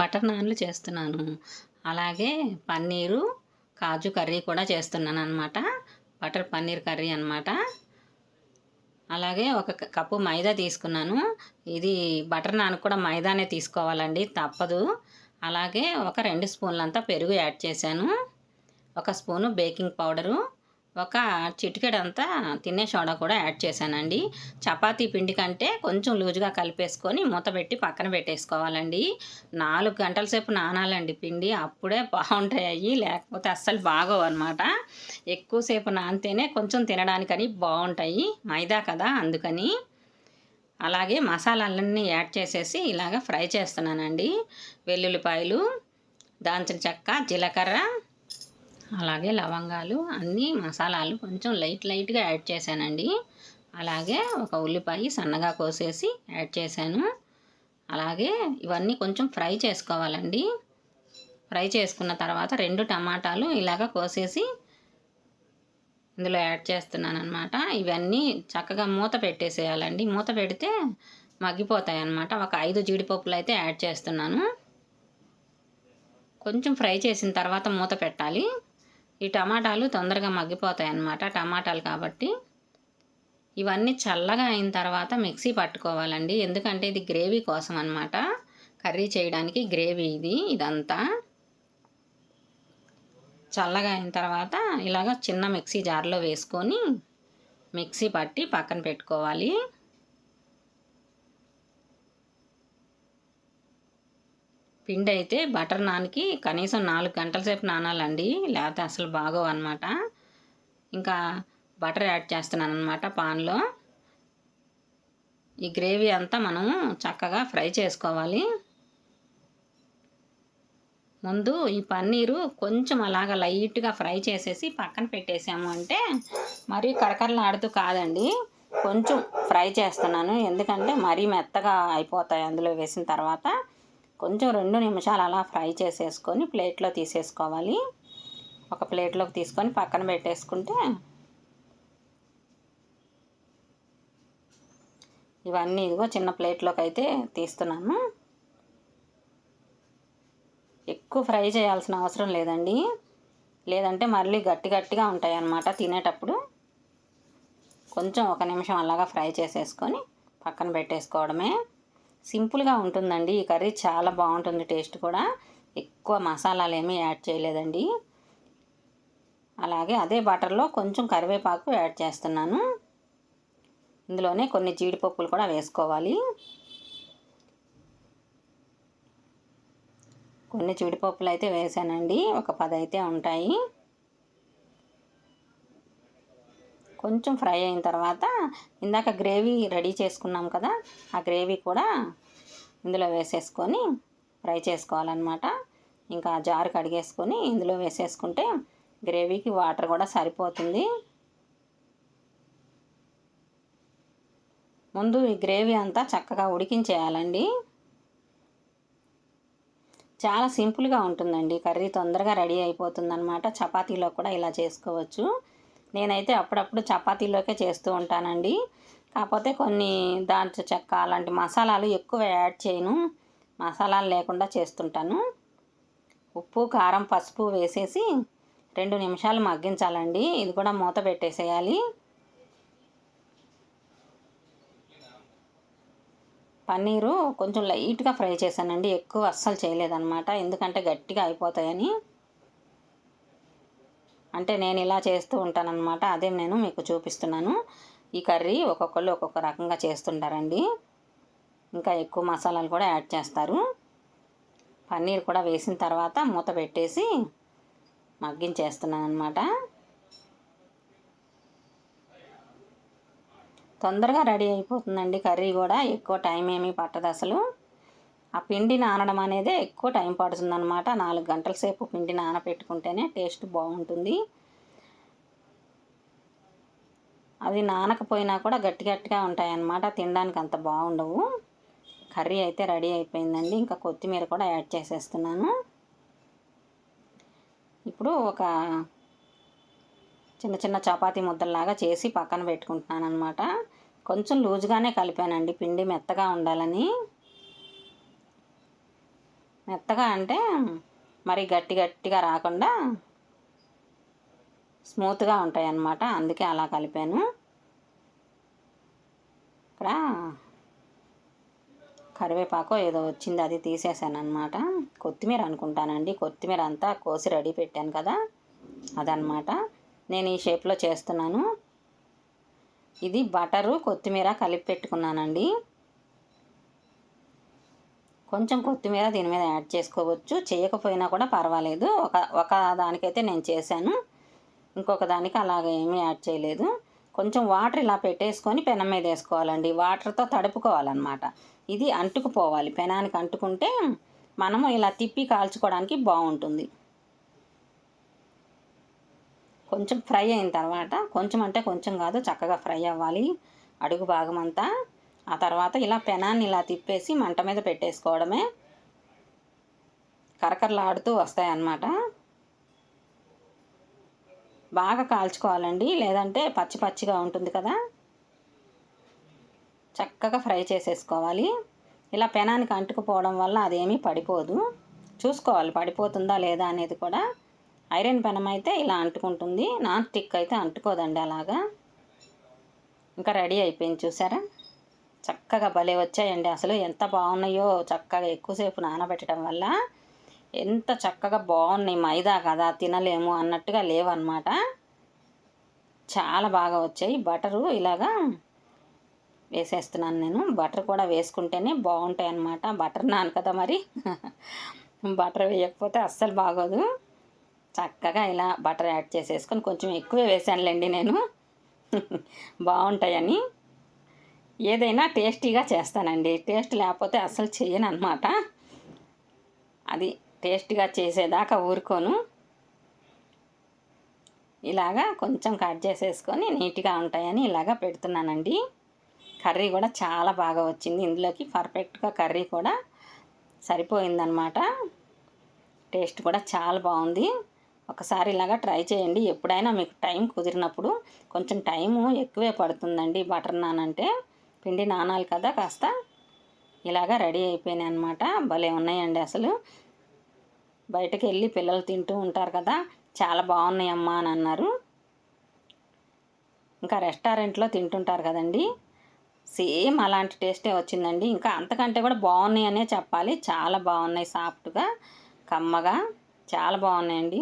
Butter నాన్లు చేస్తున్నాను. అలాగే పన్నీరు కాజు curry కూడా చేస్తున్నాను అనమాట బటర్ పన్నీర్ కర్రీ అనమాట అలాగే ఒక కప్పు మైదా తీసుకున్నాను. ఇది బటర్ నాన్ కూడా మైదానే తీసుకోవాలండి తప్పదు. అలాగే ఒక రెండు స్పూన్లంతా పెరుగు యాడ్ చేశాను. ఒక స్పూను బేకింగ్ పౌడరు ఒక చిటికెడంతా తినే సోడా కూడా యాడ్ చేశానండి. చపాతీ పిండి కంటే కొంచెం లూజుగా కలిపేసుకొని మూత పెట్టి పక్కన పెట్టేసుకోవాలండి. నాలుగు గంటల సేపు నానాలండి పిండి. అప్పుడే బాగుంటాయి. అవి లేకపోతే అస్సలు బాగోవు అనమాట ఎక్కువసేపు నానితేనే కొంచెం తినడానికని బాగుంటాయి. మైదా కదా అందుకని. అలాగే మసాలాలన్నీ యాడ్ చేసేసి ఇలాగ ఫ్రై చేస్తున్నానండి. వెల్లుల్లిపాయలు దాల్చిన చెక్క జీలకర్ర అలాగే లవంగాలు అన్నీ మసాలాలు కొంచెం లైట్ లైట్గా యాడ్ చేశానండి. అలాగే ఒక ఉల్లిపాయ సన్నగా కోసేసి యాడ్ చేశాను. అలాగే ఇవన్నీ కొంచెం ఫ్రై చేసుకోవాలండి. ఫ్రై చేసుకున్న తర్వాత రెండు టమాటాలు ఇలాగ కోసేసి ఇందులో యాడ్ చేస్తున్నాను అనమాట ఇవన్నీ చక్కగా మూత పెట్టేసేయాలండి. మూత పెడితే మగ్గిపోతాయి అన్నమాట ఒక ఐదు జీడిపప్పులు అయితే యాడ్ చేస్తున్నాను. కొంచెం ఫ్రై చేసిన తర్వాత మూత పెట్టాలి. ఈ టమాటాలు తొందరగా మగ్గిపోతాయి అన్నమాట టమాటాలు కాబట్టి. ఇవన్నీ చల్లగా అయిన తర్వాత మిక్సీ పట్టుకోవాలండి. ఎందుకంటే ఇది గ్రేవీ కోసం అన్నమాట కర్రీ చేయడానికి గ్రేవీ ఇది ఇదంతా. చల్లగా అయిన తర్వాత ఇలాగ చిన్న మిక్సీ జార్లో వేసుకొని మిక్సీ పట్టి పక్కన పెట్టుకోవాలి. పిండి అయితే బటర్ నానికి కనీసం నాలుగు గంటల సేపు నానాలండి. లేకపోతే అసలు బాగోవు అనమాట ఇంకా బటర్ యాడ్ చేస్తున్నాను అనమాట పాన్లో. ఈ గ్రేవీ అంతా మనం చక్కగా ఫ్రై చేసుకోవాలి. ముందు ఈ పన్నీరు కొంచెం అలాగ లైట్గా ఫ్రై చేసేసి పక్కన పెట్టేసాము అంటే మరీ కరకరలాడుతూ కాదండి. కొంచెం ఫ్రై చేస్తున్నాను. ఎందుకంటే మరీ మెత్తగా అయిపోతాయి అందులో వేసిన తర్వాత. కొంచెం రెండు నిమిషాలు అలా ఫ్రై చేసేసుకొని ప్లేట్లో తీసేసుకోవాలి. ఒక ప్లేట్లోకి తీసుకొని పక్కన పెట్టేసుకుంటే ఇవన్నీ ఇదిగో చిన్న ప్లేట్లోకి అయితే తీస్తున్నాను. ఎక్కువ ఫ్రై చేయాల్సిన అవసరం లేదండి. లేదంటే మళ్ళీ గట్టి గట్టిగా ఉంటాయి అన్నమాట తినేటప్పుడు. కొంచెం ఒక నిమిషం అలాగా ఫ్రై చేసేసుకొని పక్కన పెట్టేసుకోవడమే. సింపుల్గా ఉంటుందండి. ఈ కర్రీ చాలా బాగుంటుంది టేస్ట్ కూడా. ఎక్కువ మసాలాలు ఏమీ యాడ్ చేయలేదండి. అలాగే అదే బటర్లో కొంచెం కరివేపాకు యాడ్ చేస్తున్నాను. ఇందులోనే కొన్ని జీడిపప్పులు కూడా వేసుకోవాలి. కొన్ని జీడిపప్పులు అయితే వేసానండి. ఒక పది అయితే ఉంటాయి. కొంచెం ఫ్రై అయిన తర్వాత ఇందాక గ్రేవీ రెడీ చేసుకున్నాం కదా ఆ గ్రేవీ కూడా ఇందులో వేసేసుకొని ఫ్రై చేసుకోవాలన్నమాట. ఇంకా జారు కడిగేసుకొని ఇందులో వేసేసుకుంటే గ్రేవీకి వాటర్ కూడా సరిపోతుంది. ముందు ఈ గ్రేవీ అంతా చక్కగా ఉడికించేయాలండి. చాలా సింపుల్గా ఉంటుందండి. కర్రీ తొందరగా రెడీ అయిపోతుందన్నమాట. చపాతీలో కూడా ఇలా చేసుకోవచ్చు. నేనైతే అప్పుడప్పుడు చపాతీలోకే చేస్తూ ఉంటానండి. కాకపోతే కొన్ని దాంట్లో చెక్క అలాంటి మసాలాలు ఎక్కువ యాడ్ చేయను. మసాలాలు లేకుండా చేస్తుంటాను. ఉప్పు కారం పసుపు వేసేసి రెండు నిమిషాలు మగ్గించాలండి. ఇది కూడా మూత పెట్టేసేయాలి. పన్నీరు కొంచెం లైట్గా ఫ్రై చేశానండి. ఎక్కువ అస్సలు చేయలేదన్నమాట. ఎందుకంటే గట్టిగా అయిపోతాయని. అంటే నేను ఇలా చేస్తూ ఉంటానన్నమాట. అదే నేను మీకు చూపిస్తున్నాను. ఈ కర్రీ ఒక్కొక్కళ్ళు ఒక్కొక్క రకంగా చేస్తుంటారండి. ఇంకా ఎక్కువ మసాలాలు కూడా యాడ్ చేస్తారు. పన్నీర్ కూడా వేసిన తర్వాత మూత పెట్టేసి మగ్గించేస్తున్నాను అనమాట తొందరగా రెడీ అయిపోతుందండి కర్రీ కూడా. ఎక్కువ టైం ఏమీ పట్టదు అసలు. ఆ పిండి నానడం అనేది ఎక్కువ టైం పడుతుందనమాట నాలుగు గంటల సేపు పిండి నానపెట్టుకుంటేనే టేస్ట్ బాగుంటుంది. అవి నానకపోయినా కూడా గట్టి గట్టిగా ఉంటాయి అన్నమాట తినడానికి అంత బాగుండవు. కర్రీ అయితే రెడీ అయిపోయిందండి. ఇంకా కొత్తిమీర కూడా యాడ్ చేసేస్తున్నాను. ఇప్పుడు ఒక చిన్న చిన్న చపాతీ ముద్దల్లాగా చేసి పక్కన పెట్టుకుంటున్నాను అనమాట కొంచెం లూజ్గానే కలిపానండి. పిండి మెత్తగా ఉండాలని. మెత్తగా అంటే మరి గట్టి గట్టిగా రాకుండా స్మూత్గా ఉంటాయి అన్నమాట అందుకే అలా కలిపాను. ఇక్కడ కరివేపాకు ఏదో వచ్చింది అది తీసేసాను అనమాట కొత్తిమీర అనుకుంటానండి. కొత్తిమీర అంతా కోసి రెడీ పెట్టాను కదా అదనమాట నేను ఈ షేప్లో చేస్తున్నాను. ఇది బటరు కొత్తిమీర కలిపి పెట్టుకున్నానండి. కొంచెం కొత్తిమీర దీని మీద యాడ్ చేసుకోవచ్చు. చేయకపోయినా కూడా పర్వాలేదు. ఒక ఒక దానికైతే నేను చేశాను. ఇంకొక దానికి అలాగే ఏమీ యాడ్ చేయలేదు. కొంచెం వాటర్ ఇలా పెట్టేసుకొని పెనం మీద వేసుకోవాలండి. వాటర్తో తడుపుకోవాలన్నమాట. ఇది అంటుకుపోవాలి. పెనానికి అంటుకుంటే మనము ఇలా తిప్పి కాల్చుకోవడానికి బాగుంటుంది. కొంచెం ఫ్రై అయిన తర్వాత కొంచెం అంటే కొంచెం కాదు చక్కగా ఫ్రై అవ్వాలి. అడుగు భాగం అంతా ఆ తర్వాత ఇలా పెనాన్ని ఇలా తిప్పేసి మంట మీద పెట్టేసుకోవడమే కరకరలాడుతూ వస్తాయన్నమాట. బాగా కాల్చుకోవాలండి లేదంటే పచ్చి పచ్చిగా ఉంటుంది కదా. చక్కగా ఫ్రై చేసేసుకోవాలి. ఇలా పెనానికి అంటుకుపోవడం వల్ల అదేమీ పడిపోదు. చూసుకోవాలి పడిపోతుందా లేదా అనేది కూడా. ఐరన్ పెనం అయితే ఇలా అంటుకుంటుంది. నాన్ స్టిక్ అయితే అంటుకోదండి అలాగా. ఇంకా రెడీ అయిపోయింది చూసారా? చక్కగా భలే వచ్చాయండి. అసలు ఎంత బాగున్నాయో చక్కగా ఎక్కువసేపు నానబెట్టడం వల్ల ఎంత చక్కగా బాగున్నాయి. మైదా కదా తినలేము అన్నట్టుగా లేవన్నమాట. చాలా బాగా వచ్చాయి. బటరు ఇలాగా వేసేస్తున్నాను నేను. బటర్ కూడా వేసుకుంటేనే బాగుంటాయి అన్నమాట బటర్ నాన్ కదా మరి. బటర్ వేయకపోతే అస్సలు బాగోదు. చక్కగా ఇలా బటర్ యాడ్ చేసేసుకొని కొంచెం ఎక్కువే వేసానులేండి నేను. బాగుంటాయని. ఏదైనా టేస్టీగా చేస్తానండి. టేస్ట్ లేకపోతే అసలు చేయను అనమాట అది టేస్ట్గా చేసేదాకా ఊరుకోను. ఇలాగా కొంచెం కట్ చేసేసుకొని నీట్గా ఉంటాయని ఇలాగా పెడుతున్నానండి. కర్రీ కూడా చాలా బాగా వచ్చింది. ఇందులోకి పర్ఫెక్ట్గా కర్రీ కూడా సరిపోయిందనమాట టేస్ట్ కూడా చాలా బాగుంది. ఒకసారి ఇలాగా ట్రై చేయండి. ఎప్పుడైనా మీకు టైం కుదిరినప్పుడు కొంచెం టైము ఎక్కువే పడుతుందండి బటర్ నాన్ అంటే. పిండి నానాలి కదా కాస్త. ఇలాగా రెడీ అయిపోయినాయి అనమాట భలే ఉన్నాయండి అసలు. బయటకు వెళ్ళి పిల్లలు తింటూ ఉంటారు కదా. చాలా బాగున్నాయి అమ్మా అని అన్నారు. ఇంకా రెస్టారెంట్లో తింటుంటారు కదండి. సేమ్ అలాంటి టేస్టే వచ్చిందండి. ఇంకా అంతకంటే కూడా బాగున్నాయి అనే చెప్పాలి. చాలా బాగున్నాయి సాఫ్ట్గా కమ్మగా. చాలా బాగున్నాయండి.